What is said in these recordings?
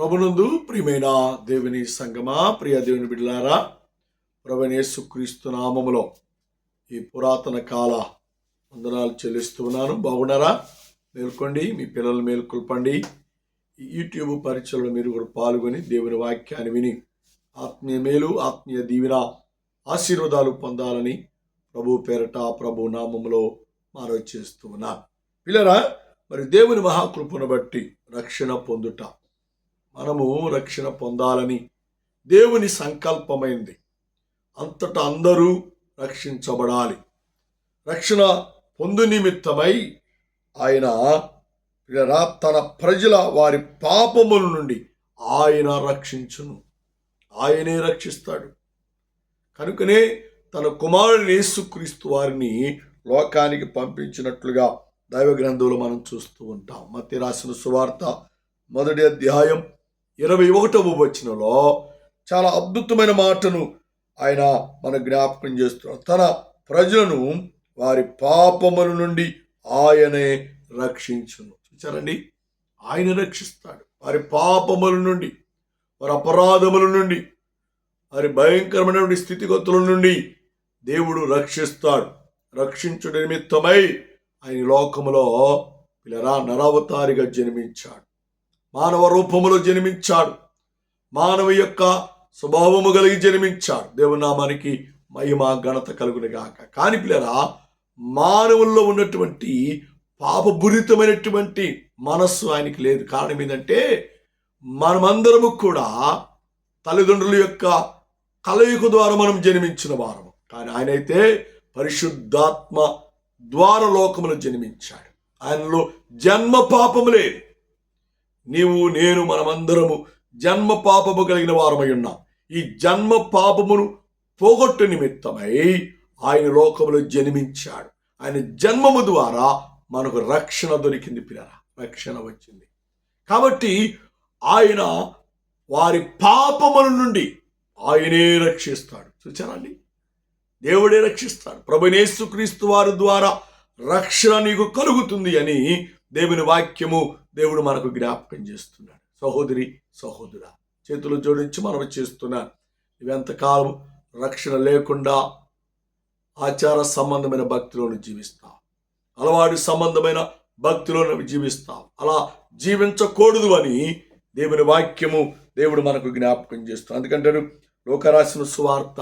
ప్రభునందు ప్రియమైన దేవుని సంగమా ప్రియ దేవుని బిడ్డలారా ప్రభునేసు క్రీస్తు నామములో ఈ పురాతన కాల వందనాలు చెల్లిస్తూ ఉన్నాను. బాగున్నారా? మేల్కొండి మీ పిల్లలు మేల్కొల్పండి. ఈ యూట్యూబ్ పరీక్షలో మీరు కూడా పాల్గొని దేవుని వాక్యాన్ని విని ఆత్మీయ మేలు ఆత్మీయ దీవెన ఆశీర్వాదాలు పొందాలని ప్రభు పేరట ప్రభు నామములో మనవి చేస్తూ ఉన్నాను. పిల్లరా మరి దేవుని మహాకృపను బట్టి రక్షణ పొందుట మనము రక్షణ పొందాలని దేవుని సంకల్పమైంది. అంతటా అందరూ రక్షించబడాలి. రక్షణ పొందు నిమిత్తమై ఆయన తన ప్రజల వారి పాపముల నుండి ఆయన రక్షించును. ఆయనే రక్షిస్తాడు. కనుకనే తన కుమారుని యేసుక్రీస్తు వారిని లోకానికి పంపించినట్లుగా దైవ గ్రంథంలో మనం చూస్తూ ఉంటాం. మతి రాసిన సువార్త మొదటి అధ్యాయం ఇరవై ఒకటవ వచనంలో చాలా అద్భుతమైన మాటను ఆయన మన జ్ఞాపకం చేస్తున్నాడు తన ప్రజలను వారి పాపముల నుండి ఆయనే రక్షించును. చూచారండి ఆయన రక్షిస్తాడు. వారి పాపముల నుండి వారి అపరాధముల నుండి వారి భయంకరమైనటువంటి స్థితిగతుల నుండి దేవుడు రక్షిస్తాడు. రక్షించుట నిమిత్తమై ఆయన లోకములో పిల్లరా నరవతారిగా జన్మించాడు. మానవ రూపములో జన్మించాడు. మానవ యొక్క స్వభావము కలిగి జన్మించాడు. దేవునామానికి మహిమ ఘనత కలుగునిగాక కాని పిల్లరా మానవుల్లో ఉన్నటువంటి పాపభురితమైనటువంటి మనస్సు ఆయనకి లేదు. కారణం ఏంటంటే మనమందరము కూడా తల్లిదండ్రుల యొక్క కలయిక ద్వారా మనం జన్మించిన వారము. కానీ ఆయనైతే పరిశుద్ధాత్మ ద్వార లోకములో జన్మించాడు. ఆయనలో జన్మ పాపము లేదు. నీవు నేను మనమందరము జన్మ పాపము కలిగిన వారమై ఉన్నాం. ఈ జన్మ పాపమును పోగొట్టు నిమిత్తమై ఆయన లోకములో జన్మించాడు. ఆయన జన్మము ద్వారా మనకు రక్షణ దొరికింది పిల్లరా. రక్షణ వచ్చింది. కాబట్టి ఆయన వారి పాపముల నుండి ఆయనే రక్షిస్తాడు. చూచారండి దేవుడే రక్షిస్తాడు. ప్రభునేసుక్రీస్తు వారి ద్వారా రక్షణ నీకు కలుగుతుంది అని దేవుని వాక్యము దేవుడు మనకు జ్ఞాపకం చేస్తున్నాడు. సహోదరి సహోదర చేతులు జోడించి మనం చేస్తున్నాను ఇవెంతకాలం రక్షణ లేకుండా ఆచార సంబంధమైన భక్తిలోను జీవిస్తాం అలవాటు సంబంధమైన భక్తిలోను జీవిస్తాం అలా జీవించకూడదు అని దేవుని వాక్యము దేవుడు మనకు జ్ఞాపకం చేస్తాం అందుకంటే లోకరాశిన సువార్త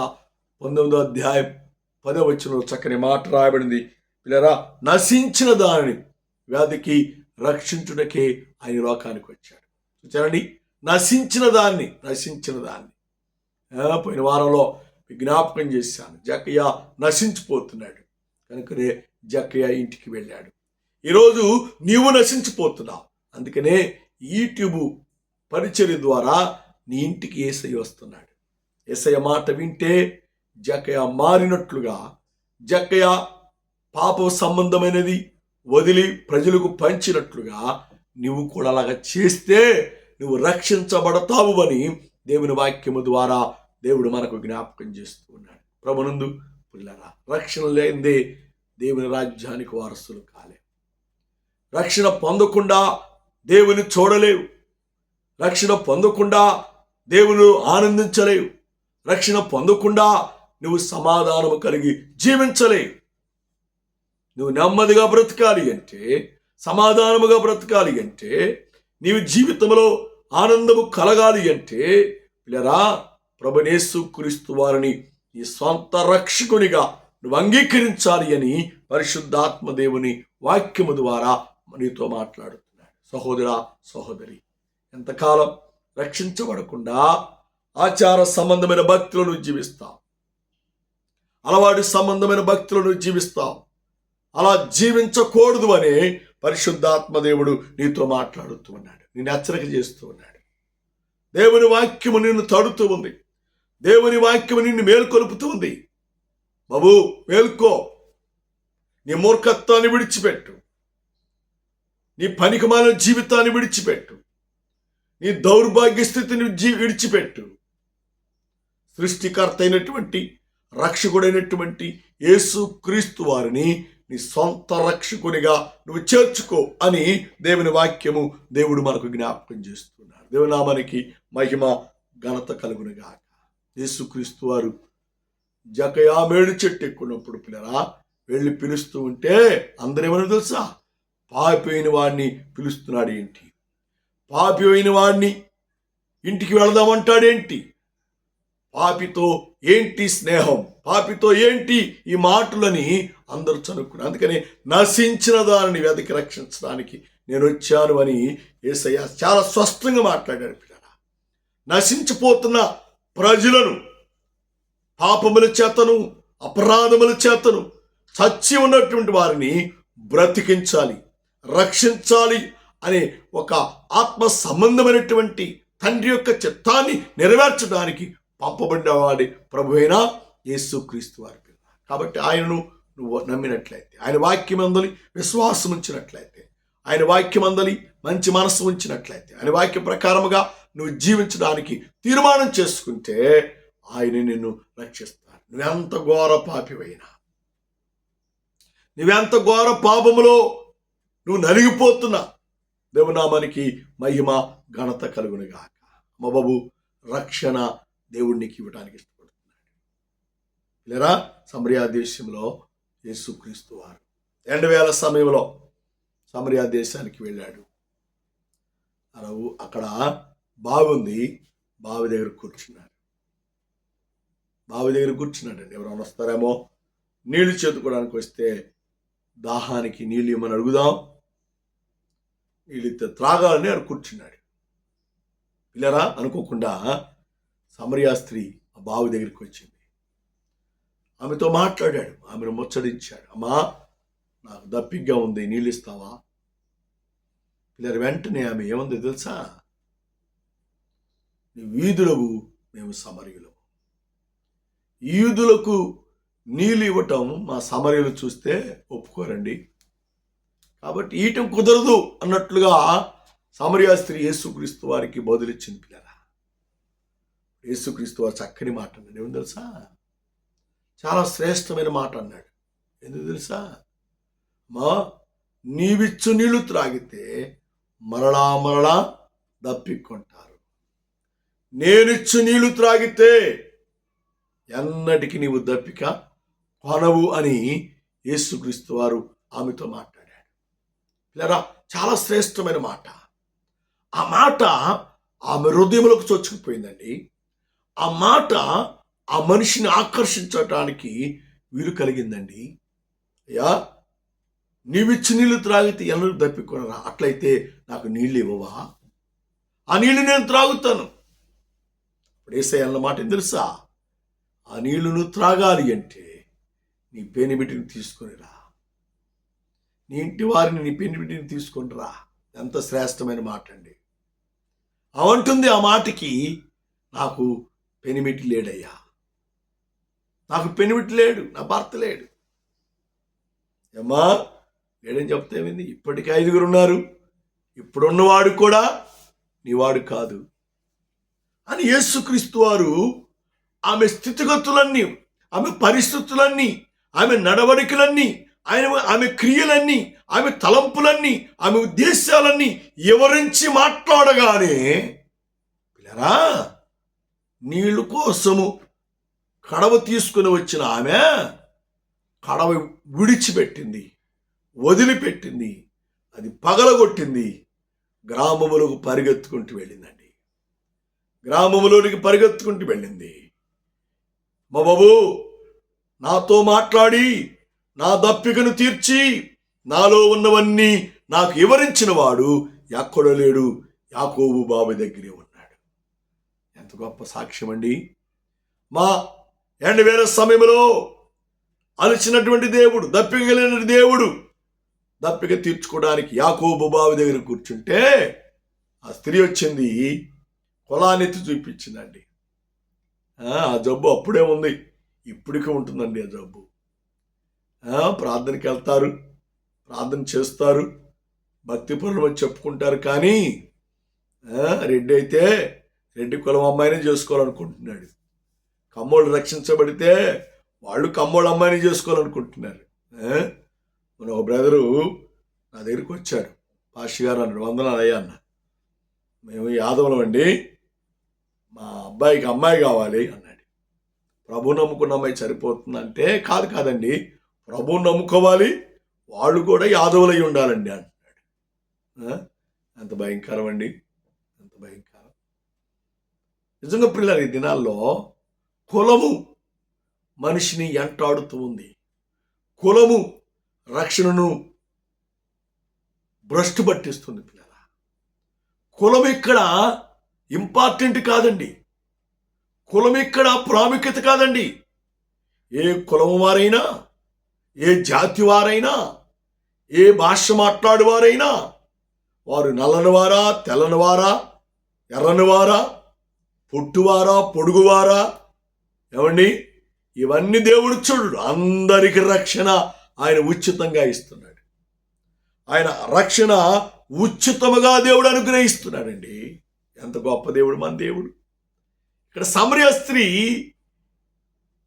పంతొమ్మిదో అధ్యాయం పదో వచ్చిన చక్కని మాట రాయబడింది. పిల్లరా నశించిన దానిని వ్యాధికి రక్షించుటకే ఆయన లోకానికి వచ్చాడు. చూచారండి నశించిన దాన్ని నశించిన దాన్ని. పోయిన వారంలో జ్ఞాపకం చేశాను. జక్కయ్య నశించిపోతున్నాడు. కనుకనే జక్కయ్య ఇంటికి వెళ్ళాడు. ఈరోజు నీవు నశించిపోతున్నావు. అందుకనే యూట్యూబ్ పరిచర్య ద్వారా నీ ఇంటికి ఏసై వస్తున్నాడు. ఏసయ్య మాట వింటే జక్కయ్య మారినట్లుగా జక్కయ్య పాప సంబంధమైనది వదిలి ప్రజలకు పంచినట్లుగా నువ్వు కూడా అలాగా చేస్తే నువ్వు రక్షించబడతావు అని దేవుని వాక్యము ద్వారా దేవుడు మనకు జ్ఞాపకం చేస్తూ ఉన్నాడు. ప్రభునందు పిల్లరా రక్షణ లేనిదే దేవుని రాజ్యానికి వారసులు కాలే. రక్షణ పొందకుండా దేవుని చూడలేవు. రక్షణ పొందకుండా దేవుని ఆనందించలేవు. రక్షణ పొందకుండా నువ్వు సమాధానము కలిగి జీవించలేవు. నువ్వు నెమ్మదిగా బ్రతకాలి అంటే సమాధానముగా బ్రతకాలి అంటే నీవు జీవితంలో ఆనందము కలగాలి అంటే పిల్లరా ప్రభునేసు క్రీస్తు వారిని నీ సొంత రక్షకునిగా నువ్వు అంగీకరించాలి అని పరిశుద్ధాత్మదేవుని వాక్యము ద్వారా నీతో మాట్లాడుతున్నాడు. సహోదర సహోదరి ఎంతకాలం రక్షించబడకుండా ఆచార సంబంధమైన భక్తులను జీవిస్తాం జీవిస్తావు. అలవాటు సంబంధమైన భక్తులను జీవిస్తాం జీవిస్తావు. అలా జీవించకూడదు అని పరిశుద్ధాత్మదేవుడు నీతో మాట్లాడుతూ ఉన్నాడు నిన్ను హెచ్చరిక చేస్తూ ఉన్నాడు. దేవుని వాక్యము నిన్ను తడుతూ ఉంది. దేవుని వాక్యము నిన్ను మేల్కొలుపుతూ ఉంది. బాబు మేల్కో. నీ మూర్ఖత్వాన్ని విడిచిపెట్టు. నీ పనికిమాల జీవితాన్ని విడిచిపెట్టు. నీ దౌర్భాగ్య స్థితిని జీ విడిచిపెట్టు. సృష్టికర్త అయినటువంటి రక్షకుడైనటువంటి యేసు క్రీస్తు వారిని నీ సొంత రక్షకునిగా నువ్వు చేర్చుకో అని దేవుని వాక్యము దేవుడు మనకు జ్ఞాపకం చేస్తున్నాడు. దేవునామానికి మహిమ ఘనత కలుగునుగాక యేసుక్రీస్తు వారు జకయా మేడు చెట్టు ఎక్కున్నప్పుడు పిల్లరా వెళ్ళి పిలుస్తూ ఉంటే అందరేమని తెలుసా? పాపి అయిన వాడిని పిలుస్తున్నాడు ఏంటి? పాపి అయిన వాడిని ఇంటికి వెళదామంటాడేంటి? పాపితో ఏంటి స్నేహం? పాపితో ఏంటి ఈ మాటలని అందరూ చనుక్కున్నారు. అందుకని నశించిన దానిని వెదకి రక్షించడానికి నేను వచ్చాను అని ఏసయ్య చాలా స్పష్టంగా మాట్లాడాడు పిల్లరా. నశించిపోతున్న ప్రజలను పాపముల చేతను అపరాధముల చేతను చచ్చి ఉన్నటువంటి వారిని బ్రతికించాలి రక్షించాలి అనే ఒక ఆత్మ సంబంధమైనటువంటి తండ్రి యొక్క చిత్తాన్ని నెరవేర్చడానికి పంపబడినవాడి ప్రభు అయిన యేసుక్రీస్తు వారి పిల్ల కాబట్టి ఆయనను నువ్వు నమ్మినట్లయితే ఆయన వాక్యం అందలి విశ్వాసం ఉంచినట్లయితే ఆయన వాక్యం అందలి మంచి మనస్సు ఉంచినట్లయితే ఆయన వాక్య ప్రకారముగా నువ్వు జీవించడానికి తీర్మానం చేసుకుంటే ఆయన నిన్ను రక్షిస్తాడు. నువ్వెంత ఘోర పాపివైనా నువ్వెంత ఘోర పాపములో నువ్వు నలిగిపోతున్నా దేవునామానికి మహిమ ఘనత కలుగునుగాక. మా బాబు రక్షణ దేవుడికి ఇవ్వడానికి ఇష్టపడుతున్నాడు. లేరా సమరియా దేశంలో యేసుక్రీస్తు వారు. రెండు వేల సమయంలో సమరియా దేశానికి వెళ్ళాడు. అరవు అక్కడ బాగుంది బావి దగ్గర కూర్చున్నాడు బావి దగ్గర కూర్చున్నాడండి ఎవరైనా వస్తారేమో? నీళ్ళు చేతుకోవడానికి వస్తే దాహానికి నీళ్ళు ఇవ్వమని అడుగుదాం. నీళ్ళు త్రాగాలని అని కూర్చున్నాడు. పిల్లరా అనుకోకుండా సమరియా స్త్రీ ఆ బావి దగ్గరికి వచ్చింది. ఆమెతో మాట్లాడాడు. ఆమెను ముచ్చరించాడు అమ్మా నాకు దప్పిగ్గా ఉంది. నీళ్ళు ఇస్తావా? పిల్లలు వెంటనే ఆమె ఏముంది తెలుసా? వీధులకు మేము సమరయులము ఈదులకు నీళ్ళు ఇవ్వటం మా సమరయులు చూస్తే ఒప్పుకోరండి. కాబట్టి ఈయటం కుదరదు అన్నట్లుగా సమరియా స్త్రీ యేసుక్రీస్తు వారికి బదులిచ్చింది పిల్లల యేసుక్రీస్తు వారు చక్కని మాట అన్నాడు. ఏమి తెలుసా? చాలా శ్రేష్టమైన మాట అన్నాడు. ఎందుకు తెలుసా? మా నీవిచ్చు నీళ్ళు త్రాగితే మరలా మరలా దప్పికొంటారు. నేనిచ్చు నీళ్ళు త్రాగితే ఎన్నటికి నీవు దప్పిక కొనవు అని యేసుక్రీస్తు వారు ఆమెతో మాట్లాడాడు లేరా చాలా శ్రేష్టమైన మాట. ఆ మాట ఆమె హృదయములకు చొచ్చుకుపోయిందండి. ఆ మాట ఆ మనిషిని ఆకర్షించటానికి వీలు కలిగిందండి. అయ్యా నీవిచ్చి నీళ్ళు త్రాగితే ఎన్నడూ దప్పికొనరా అట్లయితే నాకు నీళ్ళు ఇవ్వవా? ఆ నీళ్ళు నేను త్రాగుతాను. ఇప్పుడు ఏసై అన్న మాట తెలుసా? ఆ నీళ్ళు నువ్వు త్రాగాలి అంటే నీ పెనిబిటిని తీసుకొనిరా. నీ ఇంటి వారిని నీ పెనిబిటిని తీసుకొని రా ఎంత శ్రేష్టమైన మాట అండి అవంటుంది ఆ మాటకి నాకు పెనిమిటి లేడయ్యా. నాకు పెనిమిటి లేడు నా భర్త లేడు. ఏమ్మా లేడని చెప్తే ఏమైంది ఇప్పటికే ఐదుగురు ఉన్నారు. ఇప్పుడున్నవాడు కూడా నీవాడు కాదు. అని యేసుక్రీస్తు వారు ఆమె స్థితిగతులన్నీ ఆమె పరిస్థితులన్నీ ఆమె నడవడికలన్నీ ఆయన ఆమె క్రియలన్నీ ఆమె తలంపులన్నీ ఆమె ఉద్దేశాలన్నీ వివరించి మాట్లాడగానే పిల్లరా నీళ్ళు కోసము కడవ తీసుకుని వచ్చిన ఆమె కడవ విడిచిపెట్టింది వదిలిపెట్టింది అది పగలగొట్టింది గ్రామములకు పరిగెత్తుకుంటూ వెళ్ళిందండి. గ్రామములోనికి పరిగెత్తుకుంటూ వెళ్ళింది. మా బాబు నాతో మాట్లాడి నా దప్పికను తీర్చి నాలో ఉన్నవన్నీ నాకు వివరించిన వాడు ఎక్కడో లేడు యాకోబు బాబు దగ్గరే ఉన్నాడు. ఎంత గొప్ప సాక్ష్యం అండి. మా ఎండ వేల సమయంలో అలిచినటువంటి దేవుడు దప్పికలేని దేవుడు దప్పిక తీర్చుకోవడానికి యాకోబు బావి దగ్గర కూర్చుంటే ఆ స్త్రీ వచ్చింది కులానెత్తి చూపించిందండి. ఆ జబ్బు అప్పుడే ఉంది ఇప్పటికే ఉంటుందండి ఆ జబ్బు. ప్రార్థనకి వెళ్తారు ప్రార్థన చేస్తారు భక్తి పనులు చెప్పుకుంటారు కానీ రెడ్డి అయితే రెడ్డి కులం అమ్మాయిని చేసుకోవాలనుకుంటున్నాడు. కమ్మోళ్ళు రక్షించబడితే వాళ్ళు కమ్మోళ్ళ అమ్మాయిని చేసుకోవాలనుకుంటున్నారు. మన ఒక బ్రదరు నా దగ్గరికి వచ్చాడు. పాషి గారు అన్నాడు వందనాలు అయ్యా అన్న. మేము యాదవులం అండి మా అబ్బాయికి అమ్మాయి కావాలి అన్నాడు. ప్రభు నమ్ముకున్న అమ్మాయి సరిపోతుందంటే కాదు కాదండి ప్రభు నమ్ముకోవాలి వాళ్ళు కూడా యాదవులై ఉండాలండి అంటున్నాడు ఎంత భయంకరం అండి. ఎంత భయంకరం. నిజంగా పిల్లలు ఈ దినాల్లో కులము మనిషిని ఎంటాడుతూ ఉంది. కులము రక్షణను భ్రష్టు పట్టిస్తుంది పిల్లల కులం ఇక్కడ ఇంపార్టెంట్ కాదండి. కులం ఇక్కడ ప్రాముఖ్యత కాదండి. ఏ కులం వారైనా ఏ జాతి వారైనా ఏ భాష మాట్లాడేవారైనా వారు నల్లనివారా తెల్లనివారా ఎర్రనివారా వారా పొట్టువారా పొడుగువారా? ఏమండి? ఇవన్నీ దేవుడు చూడు అందరికి రక్షణ ఆయన ఉచితంగా ఇస్తున్నాడు. ఆయన రక్షణ ఉచితముగా దేవుడు అనుగ్రహిస్తున్నాడండి. ఎంత గొప్ప దేవుడు మన దేవుడు. ఇక్కడ సమరయ స్త్రీ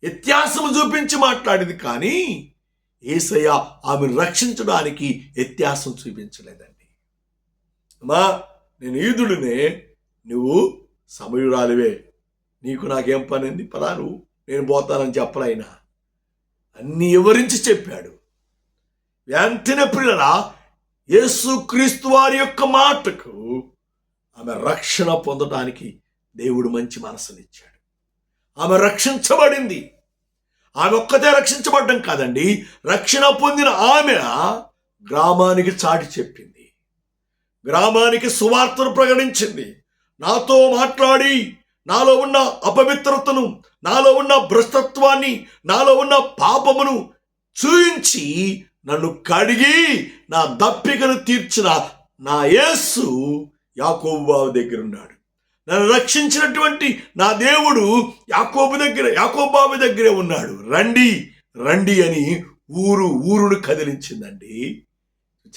వ్యత్యాసము చూపించి మాట్లాడింది కానీ ఏసయ్య ఆమెను రక్షించడానికి వ్యత్యాసం చూపించలేదండి. అమ్మా నేను ఈదుడినే నువ్వు సమయురాలివే. నీకు నాకేం పని ఉంది నేను పోతానని చెప్పలైనా అన్ని వివరించి చెప్పాడు. వెంటనే పిల్లల యేసుక్రీస్తు వారి యొక్క మాటకు ఆమె రక్షణ పొందడానికి దేవుడు మంచి మనసునిచ్చాడు. ఆమె రక్షించబడింది. ఆమె ఒక్కతే రక్షించబడ్డం కాదండి రక్షణ పొందిన ఆమె గ్రామానికి చాటి చెప్పింది. గ్రామానికి సువార్తను ప్రకటించింది. నాతో మాట్లాడి నాలో ఉన్న అపవిత్రతను నాలో ఉన్న భ్రష్టత్వాన్ని నాలో ఉన్న పాపమును చూయించి నన్ను కడిగి నా దప్పికను తీర్చిన నా యేసు యాకోబు దగ్గర ఉన్నాడు నన్ను రక్షించినటువంటి నా దేవుడు యాకోబు దగ్గర యాకోబు దగ్గరే ఉన్నాడు. రండి రండి అని ఊరు ఊరును కదిలించిందండి.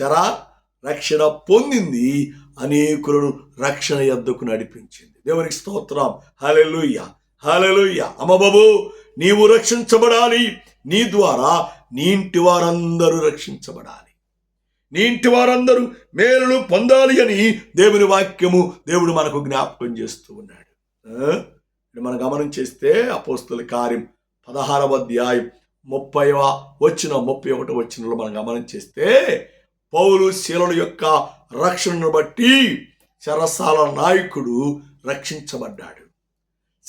చరా రక్షణ పొందింది అనేకులను రక్షణ యొద్దకు నడిపించింది. దేవునికి స్తోత్రం. హలెలుయ్య హలెలుయ్య అమ్మబాబు నీవు రక్షించబడాలి. నీ ద్వారా నీ ఇంటి వారందరూ రక్షించబడాలి. నీ ఇంటి వారందరూ మేలును పొందాలి అని దేవుని వాక్యము దేవుడు మనకు జ్ఞాపకం చేస్తూ ఉన్నాడు. మనం గమనం చేస్తే అపోస్తుల కార్యం పదహారవ అధ్యాయం ముప్పైవ వచ్చిన ముప్పై ఒకటి వచ్చినలో మనం గమనం చేస్తే పౌలు శీలల యొక్క రక్షణను బట్టి చెరసాల నాయకుడు రక్షించబడ్డాడు.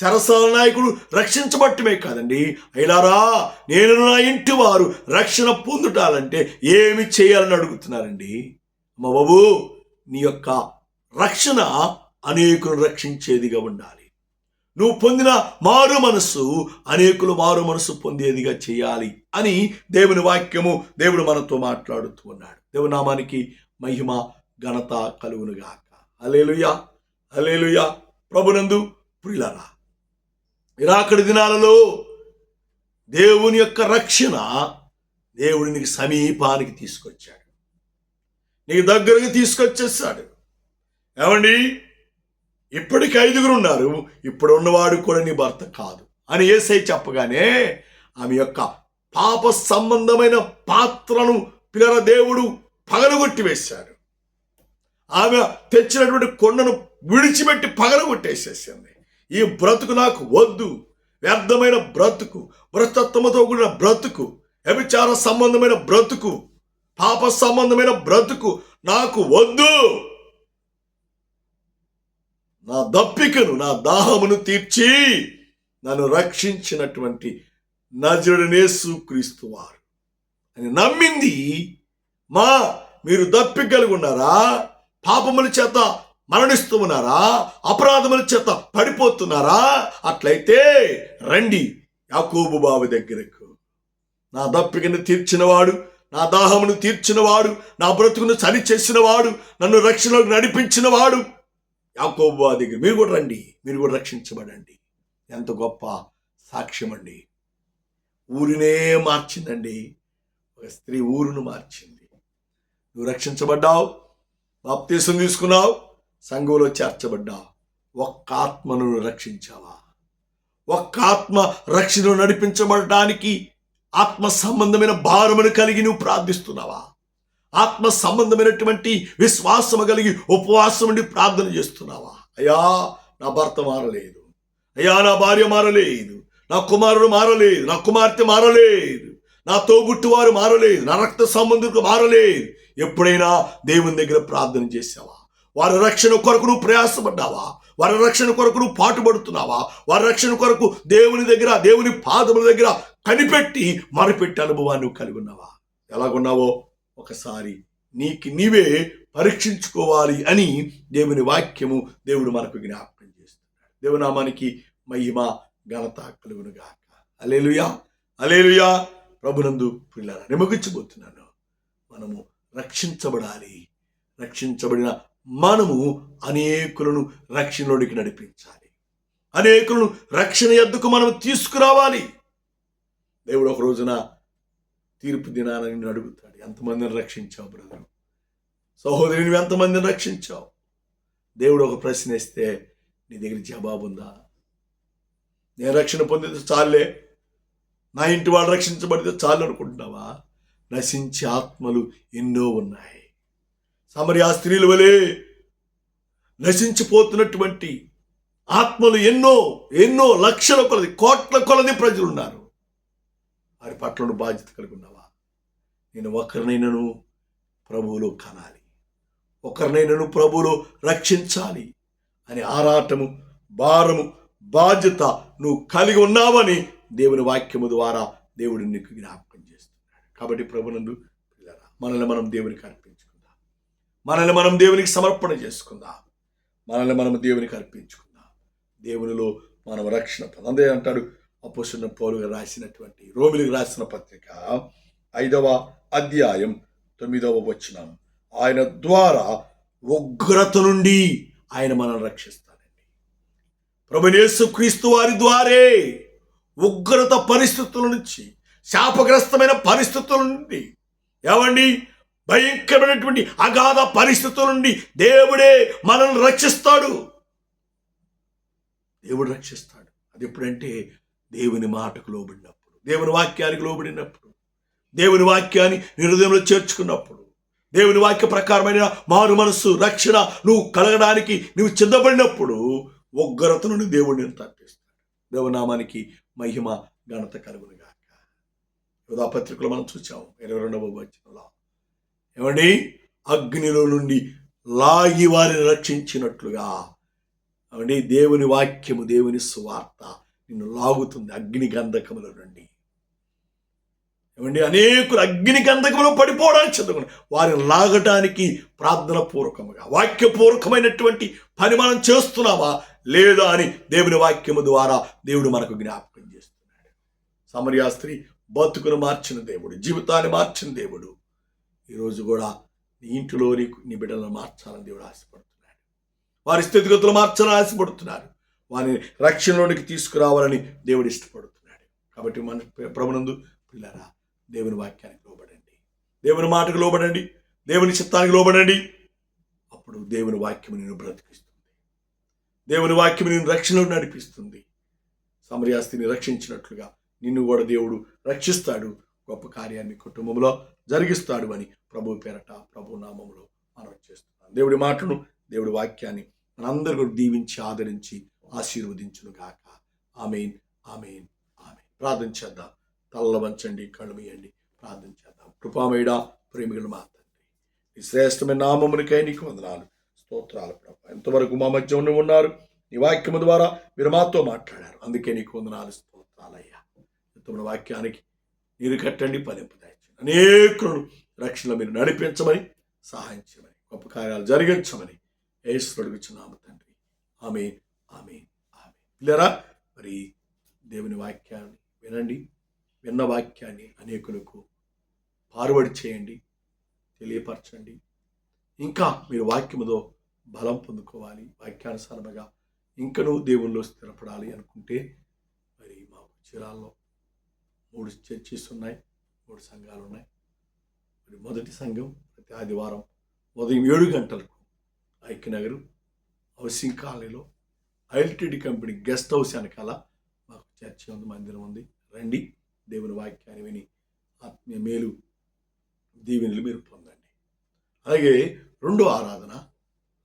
చెరసాల నాయకుడు రక్షించబట్టమే కాదండి. అయిలారా నేను నా ఇంటి వారు రక్షణ పొందుటాలంటే ఏమి చేయాలని అడుగుతున్నారండి? అమ్మ బాబు నీ యొక్క రక్షణ అనేకులను రక్షించేదిగా ఉండాలి. నువ్వు పొందిన మారు మనస్సు అనేకులు మారు మనస్సు పొందేదిగా చేయాలి అని దేవుని వాక్యము దేవుడు మనతో మాట్లాడుతూ ఉన్నాడు. దేవునామానికి మహిమ ఘనత కలుగునుగాక. అలేలుయా అలేలుయా ప్రభునందు ప్రియులరా ఇరాకడి దినాలలో దేవుని యొక్క రక్షణ దేవుడు నీకు సమీపానికి తీసుకొచ్చాడు. నీకు దగ్గరకు తీసుకొచ్చేసాడు. ఏమండి? ఇప్పటికి ఐదుగురు ఉన్నారు. ఇప్పుడు ఉన్నవాడు కూడా నీ భర్త కాదు అని ఏసై చెప్పగానే ఆమె యొక్క పాప సంబంధమైన పాత్రను పిల్లల దేవుడు పగలగొట్టి వేశాడు ఆమె తెచ్చినటువంటి కొండను విడిచిపెట్టి పగలగొట్టేసేసింది. ఈ బ్రతుకు నాకు వద్దు. వ్యర్థమైన బ్రతుకు భ్రష్టత్వముతో కూడిన బ్రతుకు వ్యభిచార సంబంధమైన బ్రతుకు పాప సంబంధమైన బ్రతుకు నాకు వద్దు. నా దప్పికను నా దాహమును తీర్చి నన్ను రక్షించినటువంటి నజరుడనేసు క్రీస్తు వారు. అని నమ్మింది. మా మీరు దప్పిక కలిగి ఉన్నారా పాపముల చేత మరణిస్తూ ఉన్నారా అపరాధముల చేత పడిపోతున్నారా? అట్లయితే రండి యాకోబు బాబు దగ్గరకు. నా దప్పికను తీర్చినవాడు నా దాహమును తీర్చినవాడు నా బ్రతుకును సరి చేసినవాడు నన్ను రక్షణలోకి నడిపించినవాడు యాకోబు బావి దగ్గర. మీరు కూడా రండి మీరు కూడా రక్షించబడండి. ఎంత గొప్ప సాక్ష్యం అండి. ఊరినే మార్చిందండి. ఒక స్త్రీ ఊరును మార్చింది. నువ్వు రక్షించబడ్డావు బాప్తీసం తీసుకున్నావు సంఘంలో చేర్చబడ్డావు. ఒక్క ఆత్మను రక్షించావా? ఒక్క ఆత్మ రక్షణ నడిపించబడటానికి ఆత్మ సంబంధమైన భారమును కలిగి నువ్వు ప్రార్థిస్తున్నావా? ఆత్మ సంబంధమైనటువంటి విశ్వాసము కలిగి ఉపవాసం ఉండి ప్రార్థన చేస్తున్నావా? అయ్యా నా భర్త మారలేదు. అయ్యా నా భార్య మారలేదు. నా కుమారుడు మారలేదు. నా కుమార్తె మారలేదు. నా తోబుట్టువారు మారలేదు. నా రక్త సంబంధికులు మారలేదు. ఎప్పుడైనా దేవుని దగ్గర ప్రార్థన చేసావా? వారి రక్షణ కొరకు నువ్వు ప్రయాసపడ్డావా? వారి రక్షణ కొరకు నువ్వు పాటుపడుతున్నావా? వారి రక్షణ కొరకు దేవుని దగ్గర దేవుని పాదముల దగ్గర కనిపెట్టి మరపెట్టి అనుభవాన్ని నువ్వు కలిగి ఉన్నావా? ఎలాగున్నావో? ఒకసారి నీకు నీవే పరీక్షించుకోవాలి అని దేవుని వాక్యము దేవుడు మనకు జ్ఞాపకం చేస్తున్నాడు. దేవునామానికి మహిమ ఘనత కలుగునుగాక అలేలుయా అలేలుయా ప్రభునందు పిల్లల నిమగించబోతున్నాను మనము రక్షించబడాలి. రక్షించబడిన మనము అనేకులను రక్షణలోనికి నడిపించాలి. అనేకులను రక్షణ ఎద్దుకు మనం తీసుకురావాలి. దేవుడు ఒక రోజున తీర్పు దినాలని నిన్ను అడుగుతాడు ఎంతమందిని రక్షించావు బ్రదరు? సహోదరి నువ్వు ఎంతమందిని రక్షించావు? దేవుడు ఒక ప్రశ్న వేస్తే నీ దగ్గర జవాబు ఉందా? నేను రక్షణ పొందితే చాలే. నా ఇంటి వాళ్ళు రక్షించబడితే చాలు అనుకుంటున్నావా? నశించే ఆత్మలు ఎన్నో ఉన్నాయి. సమరియా స్త్రీల వలె నశించిపోతున్నటువంటి ఆత్మలు ఎన్నో ఎన్నో లక్షల కొలది కోట్ల కొలది ప్రజలు ఉన్నారు వారి పట్ల బాధ్యత కలిగి ఉన్నావా? నేను ఒకరినైనాను ప్రభువులో కనాలి. ఒకరినైనాను ప్రభువులో రక్షించాలి అని ఆరాటము భారము బాధ్యత నువ్వు కలిగి ఉన్నావని దేవుని వాక్యము ద్వారా దేవుడు నీకు జ్ఞాపకం కాబట్టి ప్రభునందు పిల్లరా మనల్ని మనం దేవునికి అర్పించుకుందాం. మనల్ని మనం దేవునికి సమర్పణ చేసుకుందాం. మనల్ని మనం దేవునికి అర్పించుకుందాం. దేవునిలో మనం రక్షణ పొందే అంటాడు అపోసిన పౌలుగా రాసినటువంటి రోమిలికి రాసిన పత్రిక ఐదవ అధ్యాయం తొమ్మిదవ వచనం. ఆయన ద్వారా ఉగ్రత నుండి ఆయన మనల్ని రక్షిస్తాడండి. ప్రభునేసు క్రీస్తు వారి ద్వారే ఉగ్రత పరిస్థితుల నుంచి శాపగ్రస్తమైన పరిస్థితుల నుండి. ఏమండి? భయంకరమైనటువంటి అగాధ పరిస్థితుల నుండి దేవుడే మనల్ని రక్షిస్తాడు. దేవుడు రక్షిస్తాడు. అది ఎప్పుడంటే దేవుని మాటకు లోబడినప్పుడు దేవుని వాక్యానికి లోబడినప్పుడు దేవుని వాక్యాన్ని నిరుదయంలో చేర్చుకున్నప్పుడు దేవుని వాక్య ప్రకారమైన మారు మనస్సు రక్షణ నువ్వు కలగడానికి నువ్వు చిందబడినప్పుడు ఉగ్రత నుండి దేవుడిని తప్పిస్తాడు. దేవనామానికి మహిమ ఘనత కలుగునుగా యోధాపత్రికలు మనం చూసాము ఇరవై రెండవ వచనంలో. ఏమండి? అగ్నిలో నుండి లాగి వారిని రక్షించినట్లుగా. ఏమండి? దేవుని వాక్యము దేవుని సువార్త నిన్ను లాగుతుంది అగ్ని గంధకముల నుండి. ఏమండి? అనేకులు అగ్ని గంధకములు పడిపోవడానికి చదువుకుని వారిని లాగటానికి ప్రార్థన పూర్వకముగా వాక్యపూర్వకమైనటువంటి పని మనం చేస్తున్నామా లేదా అని దేవుని వాక్యము ద్వారా దేవుడు మనకు జ్ఞాపకం చేస్తున్నాడు. సమరియా స్త్రీ బతుకును మార్చిన దేవుడు జీవితాన్ని మార్చిన దేవుడు. ఈరోజు కూడా నీ ఇంటిలో నీకు నీ బిడ్డలను మార్చాలని దేవుడు ఆశపడుతున్నాడు. వారి స్థితిగతులు మార్చాలని ఆశపడుతున్నారు వారిని రక్షణలోనికి తీసుకురావాలని దేవుడు ఇష్టపడుతున్నాడు. కాబట్టి మన ప్రభునందు పిల్లరా దేవుని వాక్యానికి లోబడండి. దేవుని మాటకు లోబడండి. దేవుని చిత్తానికి లోబడండి. అప్పుడు దేవుని వాక్యం నేను బ్రతికిస్తుంది. దేవుని వాక్యం నేను రక్షణలో నడిపిస్తుంది. సమరయాస్తిని రక్షించినట్లుగా నిన్ను కూడా దేవుడు రక్షిస్తాడు. గొప్ప కార్యాన్ని కుటుంబంలో జరిగిస్తాడు అని ప్రభు పేరట ప్రభు నామంలో మనం చేస్తున్నాం. దేవుడి మాటను దేవుడి వాక్యాన్ని మనందరూ కూడా దీవించి ఆదరించి ఆశీర్వదించును గాక. Amen amen amen. ప్రార్థన చేద్దాం. తల్ల వంచండి కళ్ళు మీయండి. ప్రార్థన చేద్దాం. కృపామేడా ప్రేమికులు మా తండ్రి ఈ శ్రేష్టమైన నామమునికై నీకు వందనాలు స్తోత్రాలు ప్రభా. ఎంతవరకు మా మధ్య ఉండి ఉన్నారు నీ వాక్యము ద్వారా మీరు మాతో మాట్లాడారు. అందుకే నీకు వందనాలు స్తోత్రాలయ్యా తమ వాక్యానికి నీరు కట్టండి ఫలింపదాయించండి అనేకులను రక్షణలో మీరు నడిపించమని సహాయం చేయమని గొప్ప కార్యాలు జరిగించమని ఏశ్వరుడికి ఇచ్చున్నాము తండ్రి. ఆమె ఆమె ఆమె పిల్లరా మరి దేవుని వాక్యాన్ని వినండి. విన్న వాక్యాన్ని అనేకులకు ఫార్వర్డ్ చేయండి తెలియపరచండి. ఇంకా మీరు వాక్యముతో బలం పొందుకోవాలి వాక్యానుసారముగా ఇంకనూ దేవుల్లో స్థిరపడాలి అనుకుంటే మరి మాకు చిరాల్లో మూడు చర్చిస్ ఉన్నాయి మూడు సంఘాలు ఉన్నాయి. మరి మొదటి సంఘం ప్రతి ఆదివారం ఉదయం ఏడు గంటలకు ఐక్యనగరు హౌసింగ్ కాలనీలో ఐఎల్టీడీ కంపెనీ గెస్ట్ హౌస్ వెనకాల మాకు చర్చి ఉంది మందిరం ఉంది. రండి దేవుని వాక్యాన్ని విని ఆత్మీయ మేలు దీవెనలు మీరు పొందండి. అలాగే రెండో ఆరాధన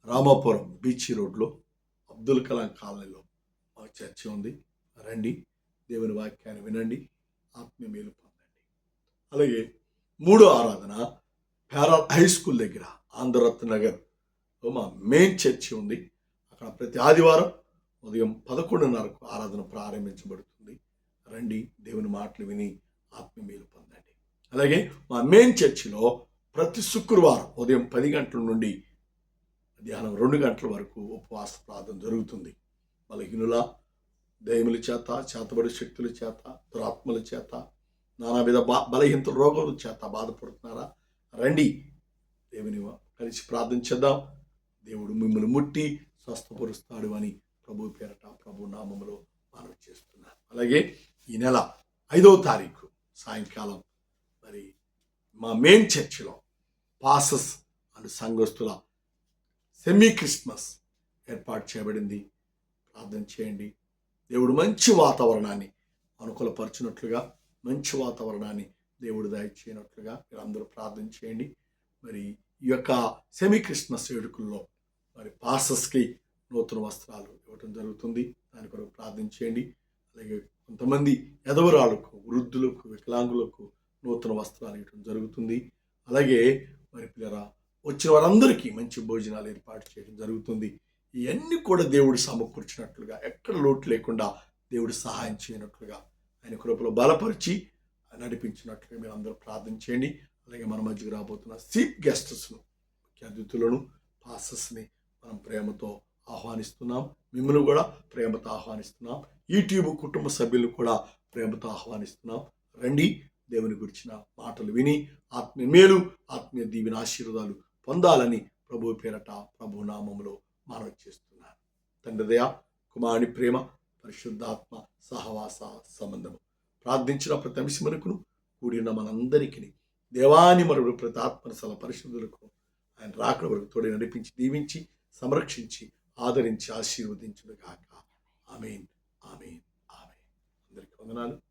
రామాపురం బీచ్ రోడ్లో అబ్దుల్ కలాం కాలనీలో మాకు చర్చి ఉంది. రండి దేవుని వాక్యాన్ని వినండి. ఆత్మీయ మేలు పొందండి. అలాగే మూడో ఆరాధన పారా హై స్కూల్ దగ్గర ఆంధ్రరత్ నగర్. మా మెయిన్ చర్చి ఉంది. అక్కడ ప్రతి ఆదివారం ఉదయం పదకొండున్నరకు ఆరాధన ప్రారంభించబడుతుంది. రండి దేవుని మాటలు విని ఆత్మీయ మేలు పొందండి. అలాగే మా మెయిన్ చర్చిలో ప్రతి శుక్రవారం ఉదయం పది గంటల నుండి మధ్యాహ్నం రెండు గంటల వరకు ఉపవాస ప్రార్థన జరుగుతుంది. బలహీనుల దయముల చేత చేతబడి శక్తుల చేత దురాత్మల చేత నానావిధ బా బలహీనత రోగముల చేత బాధపడుతున్నారా? రండి. దేవుని కలిసి ప్రార్థన చేద్దాం. దేవుడు మిమ్మల్ని ముట్టి స్వస్థపరుస్తాడు అని ప్రభు పేరట ప్రభు నామములో మనవి చేస్తున్నాను అలాగే ఈ నెల ఐదవ తారీఖు సాయంకాలం మరి మా మెయిన్ చర్చిలో పాసస్ అండ్ సంఘస్థుల సెమీ క్రిస్మస్ ఏర్పాటు చేయబడింది. ప్రార్థన చేయండి. దేవుడు మంచి వాతావరణాన్ని అనుకూలపరిచినట్లుగా మంచి వాతావరణాన్ని దేవుడు దయచేయనట్లుగా మీరు అందరూ ప్రార్థన చేయండి. మరి ఈ యొక్క సెమీ క్రిస్మస్ వేడుకల్లో మరి పాసస్కి నూతన వస్త్రాలు ఇవ్వటం జరుగుతుంది. దాని కొరకు ప్రార్థన చేయండి. అలాగే కొంతమంది ఎదవరాలకు వృద్ధులకు వికలాంగులకు నూతన వస్త్రాలు ఇవ్వటం జరుగుతుంది. అలాగే మరి పిల్లరా వచ్చిన వారందరికీ మంచి భోజనాలు ఏర్పాటు చేయడం జరుగుతుంది. ఇవన్నీ కూడా దేవుడు సమకూర్చినట్లుగా ఎక్కడ లోటు లేకుండా దేవుడు సహాయం చేయనట్లుగా ఆయన కృపలో బలపరిచి నడిపించినట్లుగా మీరు అందరూ ప్రార్థన చేయండి. అలాగే మన మధ్యకు రాబోతున్న చీఫ్ గెస్ట్స్ను ముఖ్య అతిథులను పాసెస్ని మనం ప్రేమతో ఆహ్వానిస్తున్నాం. మిమ్మల్ని కూడా ప్రేమతో ఆహ్వానిస్తున్నాం. యూట్యూబ్ కుటుంబ సభ్యులు కూడా ప్రేమతో ఆహ్వానిస్తున్నాం. రండి దేవుని గురించిన మాటలు విని ఆత్మీయ మేలు ఆత్మీయ దీవిన ఆశీర్వాదాలు పొందాలని ప్రభు పేరట ప్రభు నామములో మనవి చేస్తున్నాను తండ్రి దయ కుమారుని ప్రేమ పరిశుద్ధాత్మ సహవాస సంబంధము. ప్రార్థించిన ప్రతి అంశమునకును కూడిన మనందరికీ దేవాని మరుడు ప్రతి ఆత్మరసల పరిశుద్ధులకు ఆయన రాకడ వరకు తోడి నడిపించి దీవించి సంరక్షించి ఆదరించి ఆశీర్వదించును కాక ఆమెన్. ఆమెన్. ఆమెన్. అందరికీ వందనాలు.